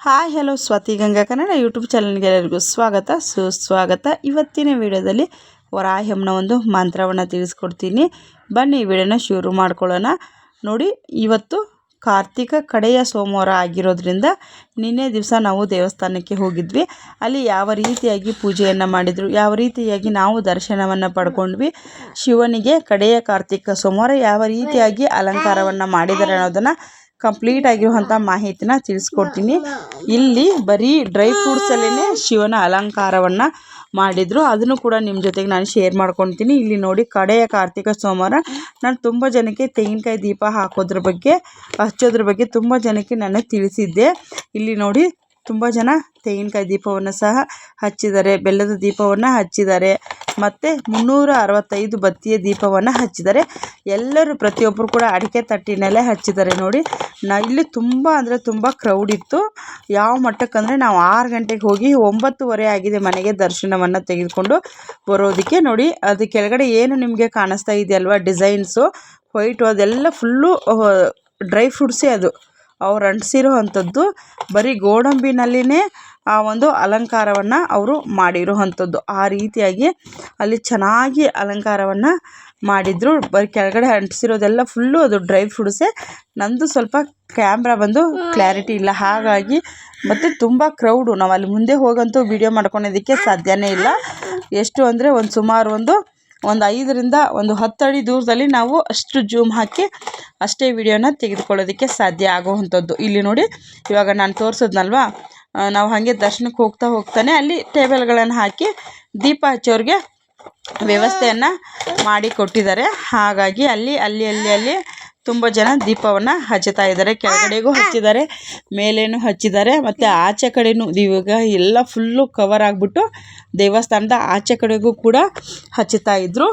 Hi hello Swathi Ganga Kannada YouTube ಚಾನಲ್ಗೆ ಎಲ್ಲರಿಗೂ ಸ್ವಾಗತ. ಸುಸ್ವಾಗತ. ಇವತ್ತಿನ ವಿಡಿಯೋದಲ್ಲಿ ವರಾಹ್ಯಂನ ಒಂದು ಮಂತ್ರವನ್ನು ತಿಳಿಸ್ಕೊಡ್ತೀನಿ. ಬನ್ನಿ, ಈ ವಿಡಿಯೋನ ಶುರು ಮಾಡ್ಕೊಳ್ಳೋಣ. ನೋಡಿ, ಇವತ್ತು ಕಾರ್ತಿಕ ಕಡೆಯ ಸೋಮವಾರ ಆಗಿರೋದ್ರಿಂದ ನಿನ್ನೆ ದಿವಸ ನಾವು ದೇವಸ್ಥಾನಕ್ಕೆ ಹೋಗಿದ್ವಿ. ಅಲ್ಲಿ ಯಾವ ರೀತಿಯಾಗಿ ಪೂಜೆಯನ್ನು ಮಾಡಿದರು, ಯಾವ ರೀತಿಯಾಗಿ ನಾವು ದರ್ಶನವನ್ನು ಪಡ್ಕೊಂಡ್ವಿ, ಶಿವನಿಗೆ ಕಡೆಯ ಕಾರ್ತಿಕ ಸೋಮವಾರ ಯಾವ ರೀತಿಯಾಗಿ ಅಲಂಕಾರವನ್ನು ಮಾಡಿದ್ದಾರೆ ಅನ್ನೋದನ್ನು ಕಂಪ್ಲೀಟ್ ಆಗಿರುವಂಥ ಮಾಹಿತಿನ ತಿಳಿಸ್ಕೊಡ್ತೀನಿ. ಇಲ್ಲಿ ಬರೀ ಡ್ರೈ ಫ್ರೂಟ್ಸಲ್ಲೇ ಶಿವನ ಅಲಂಕಾರವನ್ನು ಮಾಡಿದರು. ಅದನ್ನು ಕೂಡ ನಿಮ್ಮ ಜೊತೆಗೆ ನಾನು ಶೇರ್ ಮಾಡ್ಕೊತೀನಿ. ಇಲ್ಲಿ ನೋಡಿ ಕಡೆಯ ಕಾರ್ತಿಕ ಸೋಮವಾರ. ನಾನು ತುಂಬ ಜನಕ್ಕೆ ತೆಂಗಿನಕಾಯಿ ದೀಪ ಹಾಕೋದ್ರ ಬಗ್ಗೆ, ಹಚ್ಚೋದ್ರ ಬಗ್ಗೆ ತುಂಬ ಜನಕ್ಕೆ ನಾನು ತಿಳಿಸಿದ್ದೆ. ಇಲ್ಲಿ ನೋಡಿ ತುಂಬ ಜನ ತೆಂಗಿನಕಾಯಿ ದೀಪವನ್ನು ಸಹ ಹಚ್ಚಿದ್ದಾರೆ. ಬೆಲ್ಲದ ದೀಪವನ್ನು ಹಚ್ಚಿದ್ದಾರೆ. ಮತ್ತು ಮುನ್ನೂರ ಅರವತ್ತೈದು ಬತ್ತಿಯ ದೀಪವನ್ನು ಹಚ್ಚಿದ್ದಾರೆ. ಎಲ್ಲರೂ ಪ್ರತಿಯೊಬ್ಬರು ಕೂಡ ಅಡಿಕೆ ತಟ್ಟಿನಲ್ಲೇ ಹಚ್ಚಿದ್ದಾರೆ ನೋಡಿ. ನಾ ಇಲ್ಲಿ ತುಂಬ ಅಂದರೆ ತುಂಬ ಕ್ರೌಡ್ ಇತ್ತು. ಯಾವ ಮಟ್ಟಕ್ಕಂದರೆ ನಾವು ಆರು ಗಂಟೆಗೆ ಹೋಗಿ ಒಂಬತ್ತುವರೆ ಆಗಿದೆ ಮನೆಗೆ ದರ್ಶನವನ್ನು ತೆಗೆದುಕೊಂಡು ಬರೋದಕ್ಕೆ ನೋಡಿ. ಅದು ಕೆಳಗಡೆ ಏನು ನಿಮಗೆ ಕಾಣಿಸ್ತಾ ಇದೆಯಲ್ವ ಡಿಸೈನ್ಸು ವೈಟು ಅದೆಲ್ಲ ಫುಲ್ಲು ಡ್ರೈ ಫ್ರೂಟ್ಸೇ ಅದು. ಅವ್ರು ಅಂಟಿಸಿರೋ ಅಂಥದ್ದು ಬರೀ ಗೋಡಂಬಿನಲ್ಲಿನೇ ಆ ಒಂದು ಅಲಂಕಾರವನ್ನು ಅವರು ಮಾಡಿರೋ ಅಂಥದ್ದು ಆ ರೀತಿಯಾಗಿ ಅಲ್ಲಿ ಚೆನ್ನಾಗಿ ಅಲಂಕಾರವನ್ನು ಮಾಡಿದರು. ಬರೀ ಕೆಳಗಡೆ ಅಂಟಿಸಿರೋದೆಲ್ಲ ಫುಲ್ಲು ಅದು ಡ್ರೈ ಫ್ರೂಟ್ಸೇ ನಂದು ಸ್ವಲ್ಪ ಕ್ಯಾಮ್ರಾ ಬಂದು ಕ್ಲಾರಿಟಿ ಇಲ್ಲ. ಹಾಗಾಗಿ ಮತ್ತು ತುಂಬ ಕ್ರೌಡು ನಾವು ಅಲ್ಲಿ ಮುಂದೆ ಹೋಗಂತೂ ವೀಡಿಯೋ ಮಾಡ್ಕೊಳೋದಕ್ಕೆ ಸಾಧ್ಯವೇ ಇಲ್ಲ. ಎಷ್ಟು ಅಂದರೆ ಒಂದು ಸುಮಾರು ಒಂದು ಒಂದು ಐದರಿಂದ ಒಂದು ಹತ್ತು ಅಡಿ ದೂರದಲ್ಲಿ ನಾವು ಅಷ್ಟು ಜೂಮ್ ಹಾಕಿ ಅಷ್ಟೇ ವಿಡಿಯೋನ ತೆಗೆದುಕೊಳ್ಳೋದಕ್ಕೆ ಸಾಧ್ಯ ಆಗುವಂಥದ್ದು. ಇಲ್ಲಿ ನೋಡಿ, ಇವಾಗ ನಾನು ತೋರಿಸಿದ್ನಲ್ವಾ? ನಾವು ಹಾಗೆ ದರ್ಶನಕ್ಕೆ ಹೋಗ್ತಾ ಹೋಗ್ತಾನೆ ಅಲ್ಲಿ ಟೇಬಲ್ಗಳನ್ನು ಹಾಕಿ ದೀಪ ಹಚ್ಚೋರಿಗೆ ವ್ಯವಸ್ಥೆಯನ್ನು ಮಾಡಿ ಕೊಟ್ಟಿದ್ದಾರೆ. ಹಾಗಾಗಿ ಅಲ್ಲಿ ಅಲ್ಲಿ ಅಲ್ಲಿ ಅಲ್ಲಿ ತುಂಬ ಜನ ದೀಪವನ್ನು ಹಚ್ಚುತ್ತಾ ಇದ್ದಾರೆ. ಕೆಳಗಡೆಗೂ ಹಚ್ಚಿದ್ದಾರೆ, ಮೇಲೇನು ಹಚ್ಚಿದ್ದಾರೆ. ಮತ್ತು ಆಚೆ ಕಡೆಯೂ ಇವಾಗ ಎಲ್ಲ ಫುಲ್ಲು ಕವರ್ ಆಗಿಬಿಟ್ಟು ದೇವಸ್ಥಾನದ ಆಚೆ ಕಡೆಗೂ ಕೂಡ ಹಚ್ಚುತ್ತಾ ಇದ್ದರು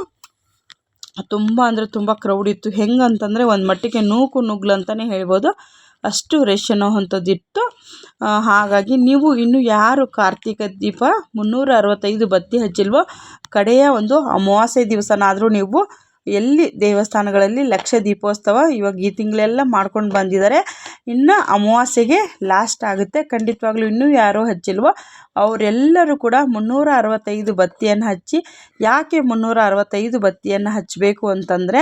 ತುಂಬ ಅಂದರೆ ತುಂಬ ಕ್ರೌಡ್ ಇತ್ತು. ಹೆಂಗಂತಂದರೆ ಒಂದು ಮಟ್ಟಿಗೆ ನೂಕು ನುಗ್ಲು ಅಂತಲೇ ಹೇಳ್ಬೋದು. ಅಷ್ಟು ರಶ್ ಅನ್ನೋ ಅಂಥದ್ದಿತ್ತು ಹಾಗಾಗಿ ನೀವು ಇನ್ನು ಯಾರು ಕಾರ್ತಿಕ ದೀಪ ಮುನ್ನೂರ ಅರವತ್ತೈದು ಬತ್ತಿ ಹಚ್ಚಿಲ್ವೋ, ಕಡೆಯ ಒಂದು ಅಮಾವಾಸ್ಯೆ ದಿವಸನಾದರೂ ನೀವು ಎಲ್ಲಿ ದೇವಸ್ಥಾನಗಳಲ್ಲಿ ಲಕ್ಷ ದೀಪೋತ್ಸವ ಇವಾಗ ಈ ತಿಂಗಳೆಲ್ಲ ಮಾಡ್ಕೊಂಡು ಬಂದಿದ್ದಾರೆ. ಇನ್ನು ಅಮಾವಾಸ್ಯೆಗೆ ಲಾಸ್ಟ್ ಆಗುತ್ತೆ. ಖಂಡಿತವಾಗ್ಲೂ ಇನ್ನೂ ಯಾರೂ ಹಚ್ಚಿಲ್ವೋ, ಅವರೆಲ್ಲರೂ ಕೂಡ ಮುನ್ನೂರ ಅರವತ್ತೈದು ಬತ್ತಿಯನ್ನು ಹಚ್ಚಿ, ಯಾಕೆ ಮುನ್ನೂರ ಅರವತ್ತೈದು ಬತ್ತಿಯನ್ನು ಹಚ್ಚಬೇಕು ಅಂತಂದರೆ,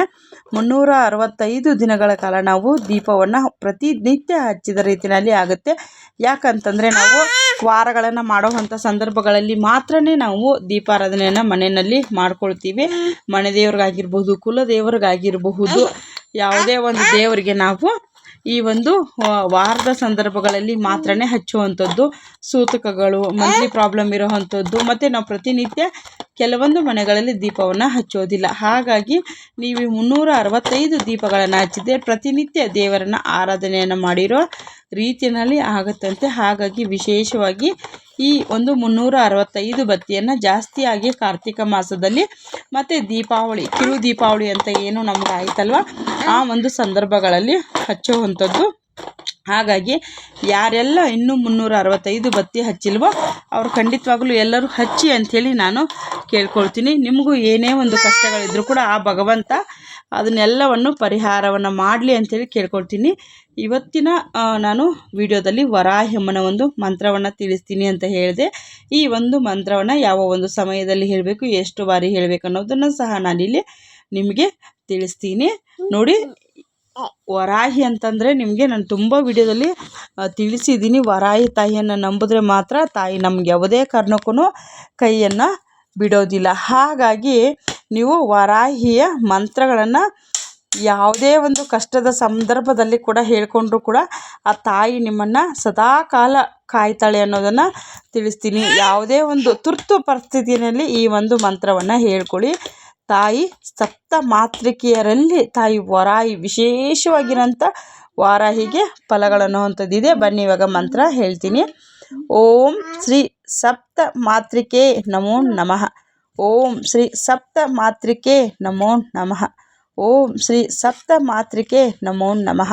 ಮುನ್ನೂರ ಅರವತ್ತೈದು ದಿನಗಳ ಕಾಲ ನಾವು ದೀಪವನ್ನು ಪ್ರತಿನಿತ್ಯ ಹಚ್ಚಿದ ರೀತಿಯಲ್ಲಿ ಆಗುತ್ತೆ. ಯಾಕಂತಂದರೆ ನಾವು ವಾರಗಳನ್ನು ಮಾಡುವಂಥ ಸಂದರ್ಭಗಳಲ್ಲಿ ಮಾತ್ರನೇ ನಾವು ದೀಪಾರಾಧನೆಯನ್ನು ಮನೆಯಲ್ಲಿ ಮಾಡ್ಕೊಳ್ತೀವಿ. ಮನೆ ದೇವ್ರಿಗಾಗಿರ್ಬೋದು ಕುಲ ದೇವ್ರಿಗಾಗಿರ್ಬಹುದು, ಯಾವುದೇ ಒಂದು ದೇವರಿಗೆ ನಾವು ಈ ಒಂದು ವಾರದ ಸಂದರ್ಭಗಳಲ್ಲಿ ಮಾತ್ರನೇ ಹಚ್ಚುವಂಥದ್ದು. ಸೂತಕಗಳು ಮಂತ್ಲಿ ಪ್ರಾಬ್ಲಮ್ ಇರೋವಂಥದ್ದು, ಮತ್ತು ನಾವು ಪ್ರತಿನಿತ್ಯ ಕೆಲವೊಂದು ಮನೆಗಳಲ್ಲಿ ದೀಪವನ್ನು ಹಚ್ಚೋದಿಲ್ಲ. ಹಾಗಾಗಿ ನೀವು ಮುನ್ನೂರ ಅರವತ್ತೈದು ದೀಪಗಳನ್ನು ಹಚ್ಚಿದ್ರೆ ಪ್ರತಿನಿತ್ಯ ದೇವರನ್ನು ಆರಾಧನೆಯನ್ನು ಮಾಡಿರೋ ರೀತಿಯಲ್ಲಿ ಆಗುತ್ತಂತೆ. ಹಾಗಾಗಿ ವಿಶೇಷವಾಗಿ ಈ ಒಂದು ಮುನ್ನೂರ ಅರವತ್ತೈದು ಬತ್ತಿಯನ್ನು ಜಾಸ್ತಿಯಾಗಿ ಕಾರ್ತಿಕ ಮಾಸದಲ್ಲಿ ಮತ್ತು ದೀಪಾವಳಿ, ಕಿರು ದೀಪಾವಳಿ ಅಂತ ಏನು ನಮ್ಗೆ ಆಯ್ತಲ್ವ? ಆ ಒಂದು ಸಂದರ್ಭಗಳಲ್ಲಿ ಹಚ್ಚುವಂಥದ್ದು. ಹಾಗಾಗಿ ಯಾರೆಲ್ಲ ಇನ್ನೂ ಮುನ್ನೂರ ಅರವತ್ತೈದು ಬತ್ತಿ ಹಚ್ಚಿಲ್ವೋ ಅವ್ರು ಖಂಡಿತವಾಗಲೂ ಎಲ್ಲರೂ ಹಚ್ಚಿ ಅಂಥೇಳಿ ನಾನು ಕೇಳ್ಕೊಳ್ತೀನಿ. ನಿಮಗೂ ಏನೇ ಒಂದು ಕಷ್ಟಗಳಿದ್ರೂ ಕೂಡ ಆ ಭಗವಂತ ಅದನ್ನೆಲ್ಲವನ್ನು ಪರಿಹಾರವನ್ನು ಮಾಡಲಿ ಅಂಥೇಳಿ ಕೇಳ್ಕೊಳ್ತೀನಿ. ಇವತ್ತಿನ ನಾನು ವಿಡಿಯೋದಲ್ಲಿ ವರಾಹಮ್ಮನ ಒಂದು ಮಂತ್ರವನ್ನು ತಿಳಿಸ್ತೀನಿ ಅಂತ ಹೇಳಿದೆ. ಈ ಒಂದು ಮಂತ್ರವನ್ನು ಯಾವ ಒಂದು ಸಮಯದಲ್ಲಿ ಹೇಳಬೇಕು, ಎಷ್ಟು ಬಾರಿ ಹೇಳಬೇಕು ಅನ್ನೋದನ್ನು ಸಹ ನಾನಿಲ್ಲಿ ನಿಮಗೆ ತಿಳಿಸ್ತೀನಿ. ನೋಡಿ, ವರಾಹಿ ಅಂತಂದರೆ ನಿಮಗೆ ನಾನು ತುಂಬ ವಿಡಿಯೋದಲ್ಲಿ ತಿಳಿಸಿದ್ದೀನಿ. ವರಾಹಿ ತಾಯಿಯನ್ನು ನಂಬಿದ್ರೆ ಮಾತ್ರ ತಾಯಿ ನಮ್ಗೆ ಯಾವುದೇ ಕಾರಣಕ್ಕೂ ಕೈಯನ್ನು ಬಿಡೋದಿಲ್ಲ. ಹಾಗಾಗಿ ನೀವು ವಾರಾಹಿಯ ಮಂತ್ರಗಳನ್ನು ಯಾವುದೇ ಒಂದು ಕಷ್ಟದ ಸಂದರ್ಭದಲ್ಲಿ ಕೂಡ ಹೇಳಿಕೊಂಡ್ರು ಕೂಡ ಆ ತಾಯಿ ನಿಮ್ಮನ್ನು ಸದಾ ಕಾಲ ಕಾಯ್ತಾಳೆ ಅನ್ನೋದನ್ನು ತಿಳಿಸ್ತೀನಿ. ಯಾವುದೇ ಒಂದು ತುರ್ತು ಪರಿಸ್ಥಿತಿಯಲ್ಲಿ ಈ ಒಂದು ಮಂತ್ರವನ್ನು ಹೇಳ್ಕೊಳ್ಳಿ. ತಾಯಿ, ಸಪ್ತ ಮಾತೃಕೆಯರಲ್ಲಿ ತಾಯಿ ವರಾಹಿ ವಿಶೇಷವಾಗಿರೋಂಥ ವಾರಾಹಿಗೆ ಫಲಗಳನ್ನುವಂಥದ್ದಿದೆ ಬನ್ನಿ ಇವಾಗ ಮಂತ್ರ ಹೇಳ್ತೀನಿ. ಓಂ ಶ್ರೀ ಸಪ್ತ ಮಾತೃಕೆ ನಮೋ ನಮಃ. ಓಂ ಶ್ರೀ ಸಪ್ತ ಮಾತೃಕೆ ನಮೋ ನಮಃ. ಓಂ ಶ್ರೀ ಸಪ್ತ ಮಾತೃಕೆ ನಮೋ ನಮಃ.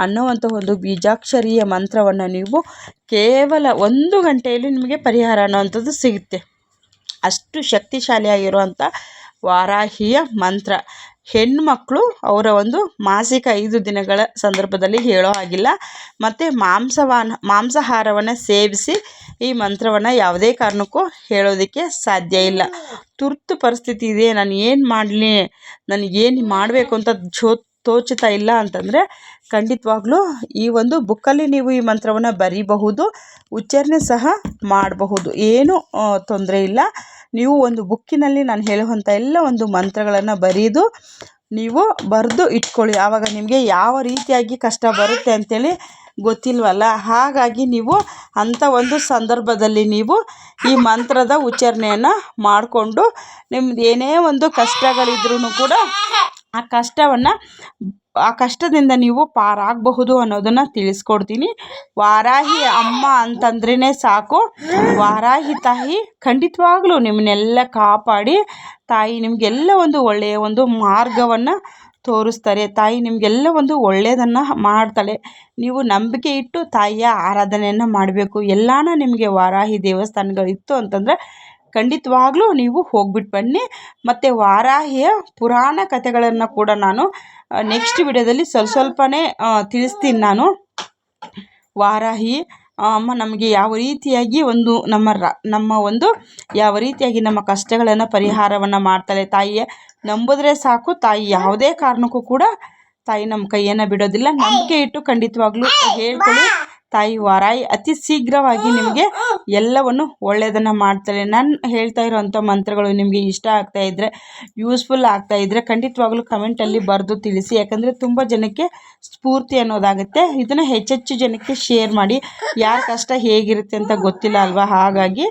ಅನ್ನುವಂಥ ಒಂದು ಬೀಜಾಕ್ಷರಿಯ ಮಂತ್ರವನ್ನು ನೀವು ಕೇವಲ ಒಂದು ಗಂಟೆಯಲ್ಲಿ ನಿಮಗೆ ಪರಿಹಾರ ಅನ್ನುವಂಥದ್ದು ಸಿಗುತ್ತೆ. ಅಷ್ಟು ಶಕ್ತಿಶಾಲಿಯಾಗಿರುವಂಥ ವಾರಾಹಿಯ ಮಂತ್ರ. ಹೆಣ್ಮಕ್ಳು ಅವರ ಒಂದು ಮಾಸಿಕ ಐದು ದಿನಗಳ ಸಂದರ್ಭದಲ್ಲಿ ಹೇಳೋ ಹಾಗಿಲ್ಲ. ಮತ್ತು ಮಾಂಸವಾನ, ಮಾಂಸಾಹಾರವನ್ನು ಸೇವಿಸಿ ಈ ಮಂತ್ರವನ್ನು ಯಾವುದೇ ಕಾರಣಕ್ಕೂ ಹೇಳೋದಕ್ಕೆ ಸಾಧ್ಯ ಇಲ್ಲ. ತುರ್ತು ಪರಿಸ್ಥಿತಿ ಇದೆ, ನಾನು ಏನು ಮಾಡಲಿ ನನಗೇನು ಮಾಡಬೇಕು ಅಂತ ಜೋ, ತೋಚುತ್ತಾ ಇಲ್ಲ ಅಂತಂದರೆ ಖಂಡಿತವಾಗ್ಲೂ ಈ ಒಂದು ಬುಕ್ಕಲ್ಲಿ ನೀವು ಈ ಮಂತ್ರವನ್ನು ಬರೀಬಹುದು, ಉಚ್ಚಾರಣೆ ಸಹ ಮಾಡಬಹುದು. ಏನೂ ತೊಂದರೆ ಇಲ್ಲ. ನೀವು ಒಂದು ಬುಕ್ಕಿನಲ್ಲಿ ನಾನು ಹೇಳುವಂಥ ಎಲ್ಲ ಒಂದು ಮಂತ್ರಗಳನ್ನು ಬರೆದು ನೀವು ಬರೆದು ಇಟ್ಕೊಳ್ಳಿ. ಆವಾಗ ನಿಮಗೆ ಯಾವ ರೀತಿಯಾಗಿ ಕಷ್ಟ ಬರುತ್ತೆ ಅಂಥೇಳಿ ಗೊತ್ತಿಲ್ವಲ್ಲ? ಹಾಗಾಗಿ ನೀವು ಅಂಥ ಒಂದು ಸಂದರ್ಭದಲ್ಲಿ ನೀವು ಈ ಮಂತ್ರದ ಉಚ್ಚಾರಣೆಯನ್ನು ಮಾಡಿಕೊಂಡು ನಿಮ್ದು ಏನೇ ಒಂದು ಕಷ್ಟಗಳಿದ್ರೂ ಕೂಡ ಆ ಕಷ್ಟವನ್ನು ಆ ಕಷ್ಟದಿಂದ ನೀವು ಪಾರಾಗಬಹುದು ಅನ್ನೋದನ್ನು ತಿಳಿಸ್ಕೊಡ್ತೀನಿ. ವಾರಾಹಿ ಅಮ್ಮ ಅಂತಂದ್ರೇ ಸಾಕು. ವಾರಾಹಿ ತಾಯಿ ಖಂಡಿತವಾಗ್ಲೂ ನಿಮ್ಮನ್ನೆಲ್ಲ ಕಾಪಾಡಿ, ತಾಯಿ ನಿಮಗೆಲ್ಲ ಒಂದು ಒಳ್ಳೆಯ ಒಂದು ಮಾರ್ಗವನ್ನು ತೋರಿಸ್ತಾರೆ. ತಾಯಿ ನಿಮಗೆಲ್ಲ ಒಂದು ಒಳ್ಳೆಯದನ್ನು ಮಾಡ್ತಾಳೆ. ನೀವು ನಂಬಿಕೆ ಇಟ್ಟು ತಾಯಿಯ ಆರಾಧನೆಯನ್ನು ಮಾಡಬೇಕು. ಎಲ್ಲಾನ ನಿಮಗೆ ವಾರಾಹಿ ದೇವಸ್ಥಾನಗಳಿತ್ತು ಅಂತಂದರೆ ಖಂಡಿತವಾಗ್ಲೂ ನೀವು ಹೋಗ್ಬಿಟ್ಟು ಬನ್ನಿ. ಮತ್ತು ವಾರಾಹಿಯ ಪುರಾಣ ಕಥೆಗಳನ್ನು ಕೂಡ ನಾನು ನೆಕ್ಸ್ಟ್ ವಿಡಿಯೋದಲ್ಲಿ ಸ್ವಲ್ಪ ಸ್ವಲ್ಪನೇ ತಿಳಿಸ್ತೀನಿ ನಾನು. ವಾರಾಹಿ ಅಮ್ಮ ನಮಗೆ ಯಾವ ರೀತಿಯಾಗಿ ಒಂದು ನಮ್ಮ ರ, ನಮ್ಮ ಒಂದು ಯಾವ ರೀತಿಯಾಗಿ ನಮ್ಮ ಕಷ್ಟಗಳನ್ನು ಪರಿಹಾರವನ್ನು ಮಾಡ್ತಾಳೆ ತಾಯಿಯ ನಂಬಿದ್ರೆ ಸಾಕು, ತಾಯಿ ಯಾವುದೇ ಕಾರಣಕ್ಕೂ ಕೂಡ ತಾಯಿ ನಮ್ಮ ಕೈಯನ್ನು ಬಿಡೋದಿಲ್ಲ. ನಂಬಿಕೆ ಇಟ್ಟು ಖಂಡಿತವಾಗ್ಲೂ ಹೇಳ್ಕೊಳ್ಳಿ. ತಾಯಿ ವಾರಾಯಿ ಅತಿ ಶೀಘ್ರವಾಗಿ ನಿಮಗೆ ಎಲ್ಲವನ್ನು ಒಳ್ಳೆಯದನ್ನು ಮಾಡ್ತಾರೆ. ನಾನು ಹೇಳ್ತಾ ಇರೋವಂಥ ಮಂತ್ರಗಳು ನಿಮಗೆ ಇಷ್ಟ ಆಗ್ತಾ ಇದ್ದರೆ ಯೂಸ್ಫುಲ್ ಆಗ್ತಾ ಇದ್ದರೆ ಖಂಡಿತವಾಗ್ಲೂ ಕಮೆಂಟಲ್ಲಿ ಬರೆದು ತಿಳಿಸಿ. ಯಾಕಂದರೆ ತುಂಬ ಜನಕ್ಕೆ ಸ್ಫೂರ್ತಿ ಅನ್ನೋದಾಗುತ್ತೆ. ಇದನ್ನು ಹೆಚ್ಚೆಚ್ಚು ಜನಕ್ಕೆ ಶೇರ್ ಮಾಡಿ. ಯಾರ ಕಷ್ಟ ಹೇಗಿರುತ್ತೆ ಅಂತ ಗೊತ್ತಿಲ್ಲ ಅಲ್ವಾ? ಹಾಗಾಗಿ